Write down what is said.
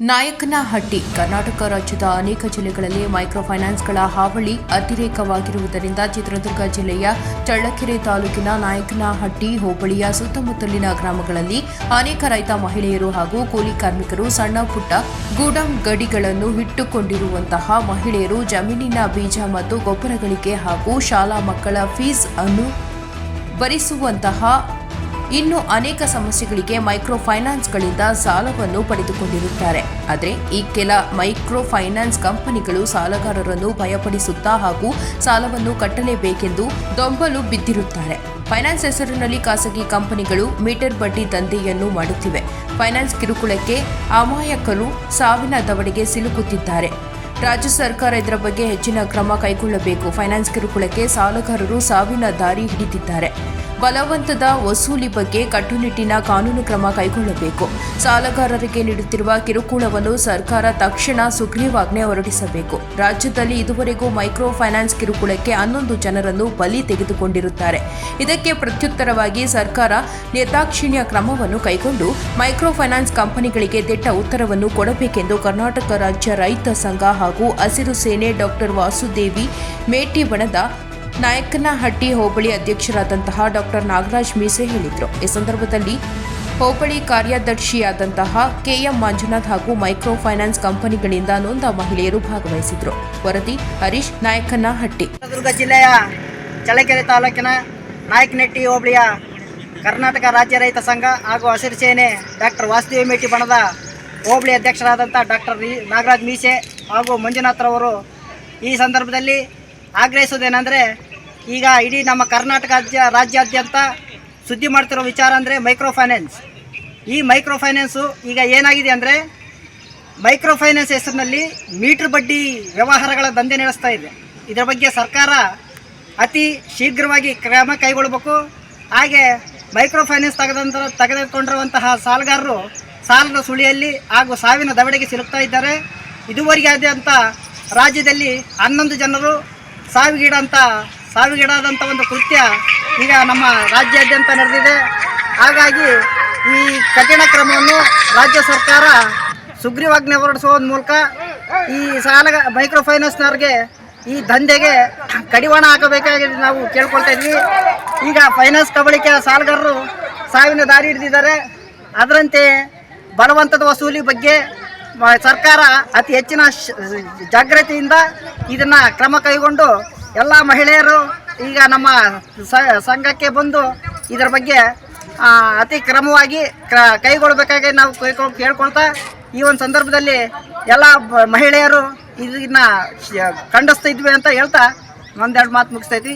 ನಾಯಕನಹಟ್ಟಿ, ಕರ್ನಾಟಕ ರಾಜ್ಯದ ಅನೇಕ ಜಿಲ್ಲೆಗಳಲ್ಲಿ ಮೈಕ್ರೋ ಫೈನಾನ್ಸ್ಗಳ ಹಾವಳಿ ಅತಿರೇಕವಾಗಿರುವುದರಿಂದ ಚಿತ್ರದುರ್ಗ ಜಿಲ್ಲೆಯ ಚಳ್ಳಕೆರೆ ತಾಲೂಕಿನ ನಾಯಕನಹಟ್ಟಿ ಹೋಬಳಿಯ ಸುತ್ತಮುತ್ತಲಿನ ಗ್ರಾಮಗಳಲ್ಲಿ ಅನೇಕ ರೈತ ಮಹಿಳೆಯರು ಹಾಗೂ ಕೂಲಿ ಕಾರ್ಮಿಕರು ಸಣ್ಣ ಪುಟ್ಟ ಗೂಡಂ ಗಡಿಗಳನ್ನು ಇಟ್ಟುಕೊಂಡಿರುವಂತಹ ಮಹಿಳೆಯರು ಜಮೀನಿನ ಬೀಜ ಮತ್ತು ಗೊಬ್ಬರಗಳಿಗೆ ಹಾಗೂ ಶಾಲಾ ಮಕ್ಕಳ ಫೀಸ್ ಅನ್ನು ಭರಿಸುವಂತಹ ಇನ್ನು ಅನೇಕ ಸಮಸ್ಯೆಗಳಿಗೆ ಮೈಕ್ರೋ ಫೈನಾನ್ಸ್ಗಳಿಂದ ಸಾಲವನ್ನು ಪಡೆದುಕೊಂಡಿರುತ್ತಾರೆ. ಆದರೆ, ಈ ಕೆಲ ಮೈಕ್ರೋ ಫೈನಾನ್ಸ್ ಕಂಪನಿಗಳು ಸಾಲಗಾರರನ್ನು ಭಯಪಡಿಸುತ್ತಾ ಹಾಗೂ ಸಾಲವನ್ನು ಕಟ್ಟಲೇಬೇಕೆಂದು ದೊಂಬಲು ಬಿದ್ದಿರುತ್ತಾರೆ. ಫೈನಾನ್ಸ್ ಹೆಸರಿನಲ್ಲಿ ಖಾಸಗಿ ಕಂಪನಿಗಳು ಮೀಟರ್ ಬಡ್ಡಿ ದಂಧೆಯನ್ನು ಮಾಡುತ್ತಿವೆ. ಫೈನಾನ್ಸ್ ಕಿರುಕುಳಕ್ಕೆ ಅಮಾಯಕರು ಸಾವಿನ ದವಡೆಗೆ ಸಿಲುಕುತ್ತಿದ್ದಾರೆ. ರಾಜ್ಯ ಸರ್ಕಾರ ಇದರ ಬಗ್ಗೆ ಹೆಚ್ಚಿನ ಕ್ರಮ ಕೈಗೊಳ್ಳಬೇಕು. ಫೈನಾನ್ಸ್ ಕಿರುಕುಳಕ್ಕೆ ಸಾಲಗಾರರು ಸಾವಿನ ದಾರಿ ಹಿಡಿದಿದ್ದಾರೆ. ಬಲವಂತದ ವಸೂಲಿ ಬಗ್ಗೆ ಕಟ್ಟುನಿಟ್ಟಿನ ಕಾನೂನು ಕ್ರಮ ಕೈಗೊಳ್ಳಬೇಕು. ಸಾಲಗಾರರಿಗೆ ನೀಡುತ್ತಿರುವ ಕಿರುಕುಳವನ್ನು ಸರ್ಕಾರ ತಕ್ಷಣ ಸುಗ್ರೀವಾಜ್ಞೆ ಹೊರಡಿಸಬೇಕು. ರಾಜ್ಯದಲ್ಲಿ ಇದುವರೆಗೂ ಮೈಕ್ರೋ ಫೈನಾನ್ಸ್ ಕಿರುಕುಳಕ್ಕೆ ಹನ್ನೊಂದು ಜನರನ್ನು ಬಲಿ ತೆಗೆದುಕೊಂಡಿರುತ್ತಾರೆ. ಇದಕ್ಕೆ ಪ್ರತ್ಯುತ್ತರವಾಗಿ ಸರ್ಕಾರ ನಿರ್ದಾಕ್ಷಿಣ್ಯ ಕ್ರಮವನ್ನು ಕೈಗೊಂಡು ಮೈಕ್ರೋ ಫೈನಾನ್ಸ್ ಕಂಪನಿಗಳಿಗೆ ದಿಟ್ಟ ಉತ್ತರವನ್ನು ಕೊಡಬೇಕೆಂದು ಕರ್ನಾಟಕ ರಾಜ್ಯ ರೈತ ಸಂಘ ಹಾಗೂ ಹಸಿರು ಸೇನೆ ಡಾಕ್ಟರ್ ವಾಸುದೇವಿ ಮೇಟಿಬಣದ ನಾಯಕನಹಟ್ಟಿ ಹೋಬಳಿ ಅಧ್ಯಕ್ಷರಾದಂತಹ ಡಾಕ್ಟರ್ ನಾಗರಾಜ್ ಮೀಸೆ ಹೇಳಿದರು. ಈ ಸಂದರ್ಭದಲ್ಲಿ ಹೋಬಳಿ ಕಾರ್ಯದರ್ಶಿಯಾದಂತಹ ಕೆಎಂ ಮಂಜುನಾಥ್ ಹಾಗೂ ಮೈಕ್ರೋ ಫೈನಾನ್ಸ್ ಕಂಪನಿಗಳಿಂದ ನೊಂದ ಮಹಿಳೆಯರು ಭಾಗವಹಿಸಿದರು. ವರದಿ ಹರೀಶ್, ನಾಯಕನಹಟ್ಟಿ. ಚಿತ್ರದುರ್ಗ ಜಿಲ್ಲೆಯ ಚಳ್ಳಕೆರೆ ತಾಲೂಕಿನ ನಾಯಕನಹಟ್ಟಿ ಹೋಬಳಿಯ ಕರ್ನಾಟಕ ರಾಜ್ಯ ರೈತ ಸಂಘ ಹಾಗೂ ಹಸಿರು ಸೇನೆ ಡಾಕ್ಟರ್ ವಾಸುದೇವ ಮೇಟಿ ಬಣದ ಹೋಬಳಿ ಅಧ್ಯಕ್ಷರಾದಂಥ ಡಾಕ್ಟರ್ ನಾಗರಾಜ್ ಮೀಸೆ ಹಾಗೂ ಮಂಜುನಾಥ್ರವರು ಈ ಸಂದರ್ಭದಲ್ಲಿ ಆಗ್ರಹಿಸೋದೇನೆಂದರೆ ಈಗ ಇಡೀ ನಮ್ಮ ಕರ್ನಾಟಕ ರಾಜ್ಯ ರಾಜ್ಯಾದ್ಯಂತ ಸುದ್ದಿ ಮಾಡ್ತಿರೋ ವಿಚಾರ ಅಂದರೆ ಮೈಕ್ರೋ ಫೈನಾನ್ಸ್ ಈ ಮೈಕ್ರೋ ಫೈನಾನ್ಸು ಈಗ ಏನಾಗಿದೆ ಅಂದರೆ ಮೈಕ್ರೋ ಫೈನಾನ್ಸ್ ಹೆಸರಿನಲ್ಲಿ ಮೀಟ್ರ್ ಬಡ್ಡಿ ವ್ಯವಹಾರಗಳ ದಂಧೆ ನಡೆಸ್ತಾ ಇದೆ. ಇದರ ಬಗ್ಗೆ ಸರ್ಕಾರ ಅತಿ ಶೀಘ್ರವಾಗಿ ಕ್ರಮ ಕೈಗೊಳ್ಳಬೇಕು ಹಾಗೆ ಮೈಕ್ರೋ ಫೈನಾನ್ಸ್ ತೆಗೆದಂತ ತೆಗೆದುಕೊಂಡಿರುವಂತಹ ಸಾಲಗಾರರು ಸಾಲದ ಸುಳಿಯಲ್ಲಿ ಹಾಗೂ ಸಾವಿನ ದವಡೆಗೆ ಸಿಲುಕ್ತಾ ಇದ್ದಾರೆ. ಇದುವರೆಗೆ ಆದಂಥ ರಾಜ್ಯದಲ್ಲಿ ಹನ್ನೊಂದು ಜನರು ಸಾವಿಗೀಡಂತ ಸಾವಿಗೀಡಾದಂಥ ಒಂದು ಕೃತ್ಯ ಈಗ ನಮ್ಮ ರಾಜ್ಯಾದ್ಯಂತ ನಡೆದಿದೆ. ಹಾಗಾಗಿ ಈ ಕಠಿಣ ಕ್ರಮವನ್ನು ರಾಜ್ಯ ಸರ್ಕಾರ ಸುಗ್ರೀವಾಜ್ಞೆ ಹೊರಡಿಸುವ ಮೂಲಕ ಈ ಸಾಲ ಮೈಕ್ರೋ ಫೈನಾನ್ಸ್ನವ್ರಿಗೆ ಈ ದಂಧೆಗೆ ಕಡಿವಾಣ ಹಾಕಬೇಕಾಗಿ ನಾವು ಕೇಳ್ಕೊಳ್ತಾ ಇದ್ವಿ. ಈಗ ಫೈನಾನ್ಸ್ ಕಬಳಿಕೆ ಸಾಲಗಾರರು ಸಾವಿನ ದಾರಿ ಹಿಡಿದಿದ್ದಾರೆ. ಅದರಂತೆ ಬಲವಂತದ ವಸೂಲಿ ಬಗ್ಗೆ ಸರ್ಕಾರ ಅತಿ ಹೆಚ್ಚಿನ ಜಾಗ್ರತೆಯಿಂದ ಇದನ್ನು ಕ್ರಮ ಕೈಗೊಂಡು ಎಲ್ಲ ಮಹಿಳೆಯರು ಈಗ ನಮ್ಮ ಸಂಘಕ್ಕೆ ಬಂದು ಇದರ ಬಗ್ಗೆ ಅತಿ ಕ್ರಮವಾಗಿ ಕ್ರ ಕೈಗೊಳ್ಳಬೇಕಾಗಿ ನಾವು ಕೈಗೊಳ್ ಕೇಳ್ಕೊಳ್ತಾ ಈ ಒಂದು ಸಂದರ್ಭದಲ್ಲಿ ಎಲ್ಲ ಮಹಿಳೆಯರು ಇದನ್ನ ಖಂಡಿಸ್ತಾ ಇದ್ವಿ ಅಂತ ಹೇಳ್ತಾ ಒಂದೆರಡು ಮಾತು ಮುಗಿಸ್ತೈತಿ